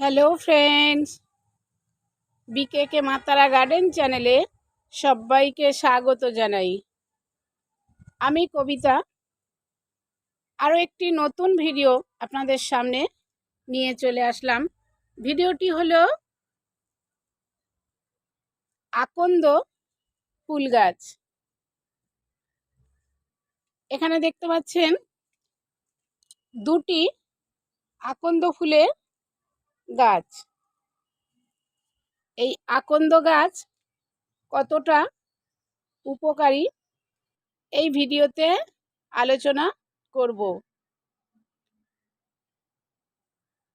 Hello friends বিকেকে মাতারা garden চ্যানেলে সবাইকে স্বাগত জানাই। আমি কবিতা। আরও একটি নতুন ভিডিও আপনাদের সামনে নিয়ে চলে আসলাম। ভিডিওটি হলো আকন্দ ফুল গাছ। এখানে দেখতে পাচ্ছেন দুটি আকন্দ ফুলের গাছ। এই আকন্দ গাছ কতটা উপকারী? এই ভিডিওতে আলোচনা করব।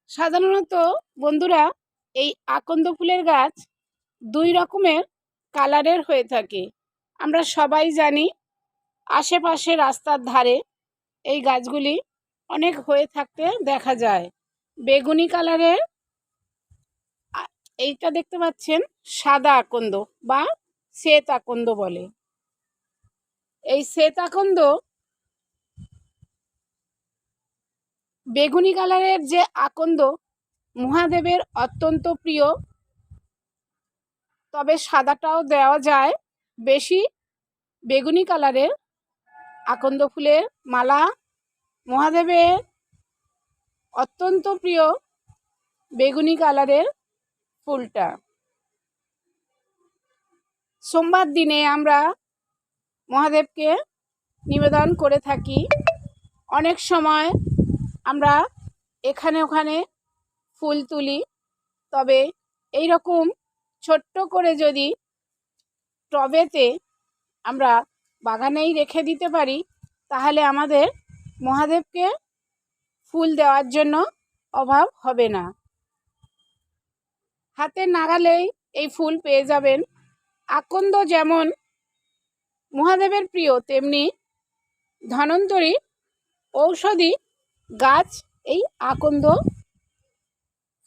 সাধারণত বন্ধুরা, এই আকন্দ ফুলের গাছ দুই রকমের কালারের হয়ে থাকে। আমরা সবাই জানি আশেপাশে রাস্তার ধারে এই গাছগুলি অনেক হয়ে থাকতে দেখা যায়। বেগুনি কালারের এইটা দেখতে পাচ্ছেন সাদা আকন্দ বা শ্বেত আকন্দ বলে। এই শ্বেত আকন্দ বেগুনি কালারের যে আকন্দ, মহাদেবের অত্যন্ত প্রিয়। তবে সাদাটাও দেওয়া যায় বেশি বেগুনি কালারের আকন্দ ফুলের মালা। মহাদেবের অত্যন্ত প্রিয় বেগুনি কালারের ফুলটা। সোমবার দিনে আমরা মহাদেবকে নিবেদন করে থাকি। অনেক সময় আমরা এখানে ওখানে ফুল তুলি, তবে এই রকম ছোট্ট করে যদি টবেতে আমরা বাগানেই রেখে দিতে পারি, তাহলে আমাদের মহাদেবকে ফুল দেওয়ার জন্য অভাব হবে না। হাতে নাগালেই এই ফুল পেয়ে যাবেন। আকন্দ যেমন মহাদেবের প্রিয়, তেমনি ধনন্তরী ঔষধি গাছ এই আকন্দ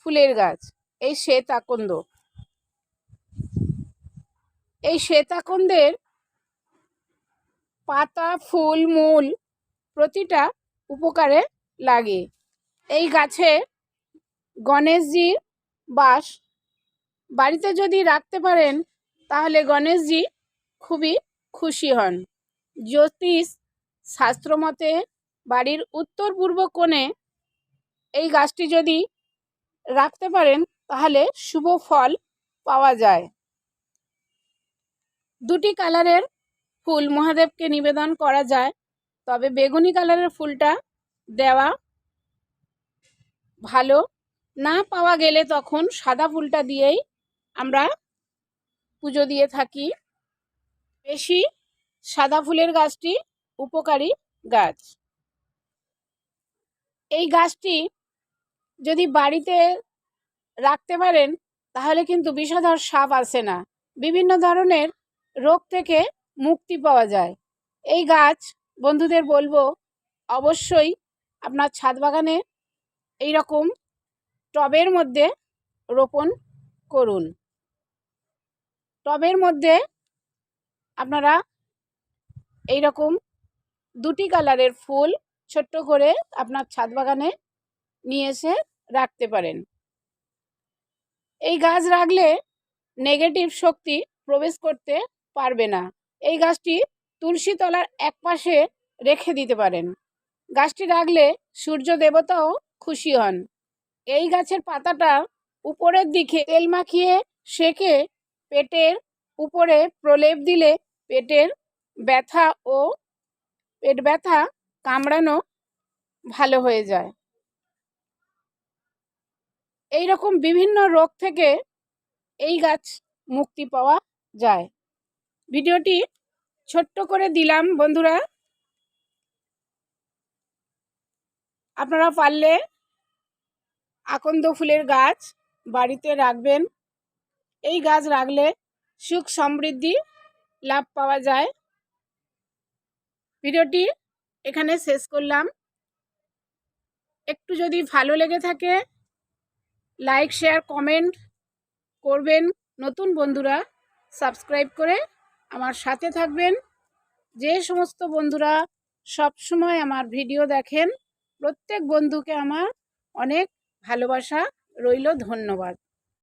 ফুলের গাছ, এই শ্বেত আকন্দ। এই শ্বেত আকন্দের পাতা, ফুল, মূল প্রতিটা উপকারে লাগে। এই গাছে গণেশজির বাস বাড়িতে যদি রাখতে পারেন, তাহলে গণেশজি খুবই খুশি হন। জ্যোতিষ শাস্ত্রমতে বাড়ির উত্তর পূর্ব কোণে এই গাছটি যদি রাখতে পারেন, তাহলে শুভ ফল পাওয়া যায়। দুটি কালারের ফুল মহাদেবকে নিবেদন করা যায়, তবে বেগুনি কালারের ফুলটা দেওয়া ভালো। না পাওয়া গেলে তখন সাদা ফুলটা দিয়েই আমরা পুজো দিয়ে থাকি। বেশি সাদা ফুলের গাছটি উপকারী গাছ। এই গাছটি যদি বাড়িতে রাখতে পারেন, তাহলে কিন্তু বিষধর সাপ আসে না। বিভিন্ন ধরনের রোগ থেকে মুক্তি পাওয়া যায়। এই গাছ, বন্ধুদের বলব, অবশ্যই আপনার ছাদ বাগানে এই রকম টবের মধ্যে রোপণ করুন। টবের মধ্যে আপনারা এই রকম দুটি কালারের ফুল ছোট্ট করে আপনার ছাদ বাগানে নিয়ে এসে রাখতে পারেন। এই গাছ রাখলে নেগেটিভ শক্তি প্রবেশ করতে পারবে না। এই গাছটি তুলসী তলার এক পাশে রেখে দিতে পারেন। গাছটি রাখলে সূর্য দেবতাও খুশি হন। এই গাছের পাতাটা উপরের দিকে তেল মাখিয়ে সেকে পেটের উপরে প্রলেপ দিলে পেটের ব্যথা ও পেট ব্যথা কামড়ানো ভালো হয়ে যায়। এই রকম বিভিন্ন রোগ থেকে এই গাছ মুক্তি পাওয়া যায়। ভিডিওটি ছোট্ট করে দিলাম বন্ধুরা। আপনারা পারলে আকন্দ ফুলের গাছ বাড়িতে রাখবেন। এই গাছ রাখলে সুখ সমৃদ্ধি লাভ পাওয়া যায়। ভিডিওটি এখানে শেষ করলাম। একটু যদি ভালো লেগে থাকে, লাইক, শেয়ার, কমেন্ট করবেন। নতুন বন্ধুরা, সাবস্ক্রাইব করে আমার সাথে থাকবেন। যে সমস্ত বন্ধুরা সব সময় আমার ভিডিও দেখেন, প্রত্যেক বন্ধুকে আমার অনেক ভালোবাসা রইল, ধন্যবাদ।